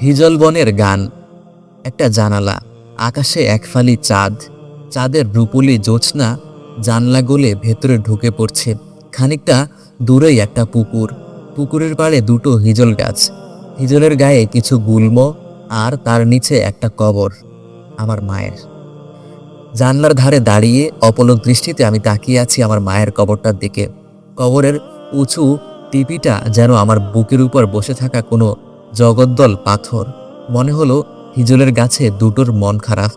হিজল বনের গান, একটা জানালা, আকাশে এক ফালি চাঁদ, চাঁদের রূপুলি জোছনা জানলা গলে ভেতরে ঢুকে পড়ছে খানিকটা দূরেই একটা পুকুর। পুকুরের পাড়ে দুটো হিজল গাছ, হিজলের গায়ে কিছু গুল্ম আর তার নিচে একটা কবর, আমার মায়ের। জানলার ধারে দাঁড়িয়ে অপলক দৃষ্টিতে আমি তাকিয়ে আছি আমার মায়ের কবরটার দিকে। কবরের উঁচু টিপিটা যেন আমার বুকের উপর বসে থাকা কোনো জগদ্দল পাথর। মনে হলো হিজলের গাছে দুটোর মন খারাপ।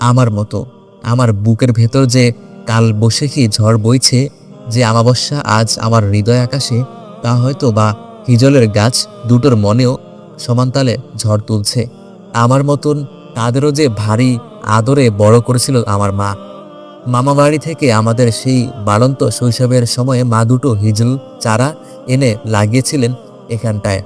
আমার মতো, আমার বুকের ভেতর যে কাল বসে কি ঝড় বইছে, যে আমাবস্যা আজ আমার হৃদয় আকাশে, তা হয়তো বা হিজলের গাছ দুটোর মনেও সমানতালে ঝড় তুলছে। আমার মতন তাদেরও যে ভারী আদরে বড় করেছিল আমার মা। মামা বাড়ি থেকে আমাদের সেই বাড়ন্ত শৈশবের সময়ে মা দুটো হিজল চারা এনে লাগিয়েছিলেন এখানটায়।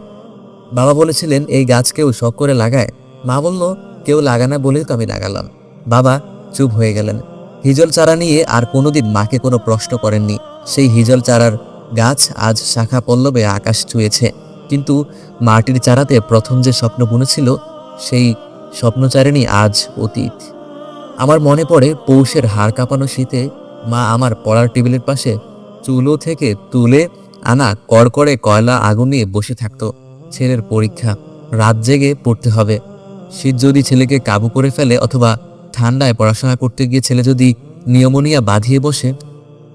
বাবা বলেছিলেন, এই গাছ কেউ শখ করে লাগায়? মা বলল, কেউ লাগানা বলেই তো আমি লাগালাম। বাবা চুপ হয়ে গেলেন। হিজল চারা নিয়ে আর কোনোদিন মাকে কোনো প্রশ্ন করেননি। সেই হিজল চারার গাছ আজ শাখা পল্লবে আকাশ ছুঁয়েছে। কিন্তু মাটির চারাতে প্রথম যে স্বপ্ন বুনেছিল সেই স্বপ্নচারিণী আজ অতীত। আমার মনে পড়ে পৌষের হাড় কাঁপানো শীতে মা আমার পড়ার টেবিলের পাশে চুলো থেকে তুলে আনা কড়কড়ে কয়লা আগুন নিয়ে বসে থাকতো। ছেলের পরীক্ষা, রাত জেগে পড়তে হবে। শীত যদি ছেলেকে কাবু করে ফেলে অথবা ঠান্ডায় পড়াশোনা করতে গিয়ে ছেলে যদি নিয়মনিয়া বাঁধিয়ে বসে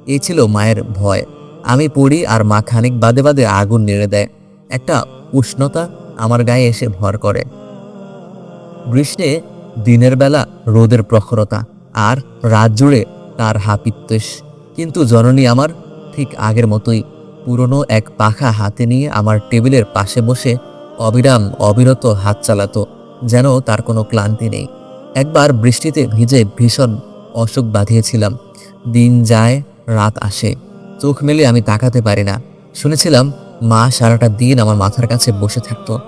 এই ছিল মায়ের ভয়। আমি পড়ি আর মা খানিক বাদে বাদে আগুন নেড়ে দেয়। একটা উষ্ণতা আমার গায়ে এসে ভর করে। গ্রীষ্মে দিনের বেলা রোদের প্রখরতা আর রাত জুড়ে তার হাপিত্বেষ কিন্তু জননী আমার ঠিক আগের মতোই পুরনো এক পাখা হাতে নিয়ে আমার টেবিলের পাশে বসে অবিরাম অবিরত হাত চালাতো, যেন তার কোনো ক্লান্তি নেই। একবার বৃষ্টিতে ভিজে ভীষণ অসুখ বাঁধিয়েছিলাম। দিন যায়, রাত আসে, চোখ মেলে আমি তাকাতে পারি না। শুনেছিলাম মা সারাটা দিন আমার মাথার কাছে বসে থাকতো।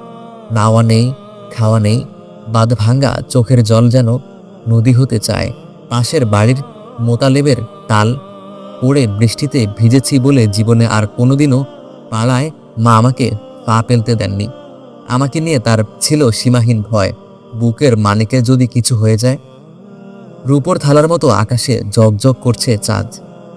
নাওয়া নেই, খাওয়া নেই বাদ ভাঙ্গা চোখের জল যেন নদী হতে চায়। পাশের বাড়ির মোতালেবের তাল পড়ে বৃষ্টিতে ভিজেছি বলে জীবনে আর কোনোদিনও পাড়ায় মা আমাকে পা ফেলতে দেননি। আমাকে নিয়ে তার ছিল সীমাহীন ভয়। বুকের মানিকে যদি কিছু হয়ে যায়? রূপর থালার মতো আকাশে জগজগ করছে চাঁদ।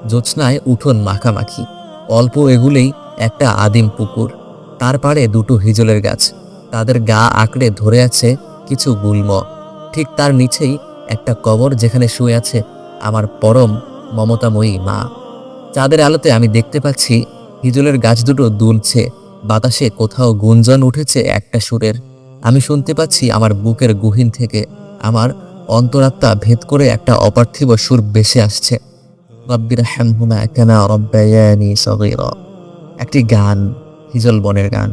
জ্যোৎস্নায় উঠোন মাখামাখি। অল্প এগুলেই একটা আদিম পুকুর। তার পাড়ে দুটো হিজলের গাছ। তাদের গা আঁকড়ে ধরে আছে কিছু গুল্ম। ঠিক তার নিচেই একটা কবর যেখানে শুয়ে আছে আমার পরম মমতাময়ী মা। চাঁদের আলোতে আমি দেখতে পাচ্ছি হিজলের গাছ দুটো দুলছে, বাতাসে কোথাও গুঞ্জন উঠেছে একটা সুরের। আমি শুনতে পাচ্ছি আমার বুকের গুহিন থেকে আমার অন্তরাত্মা ভেদ করে একটা অপার্থিব সুর বেসে আসছে। কেনা একটি গান, হিজল বনের গান।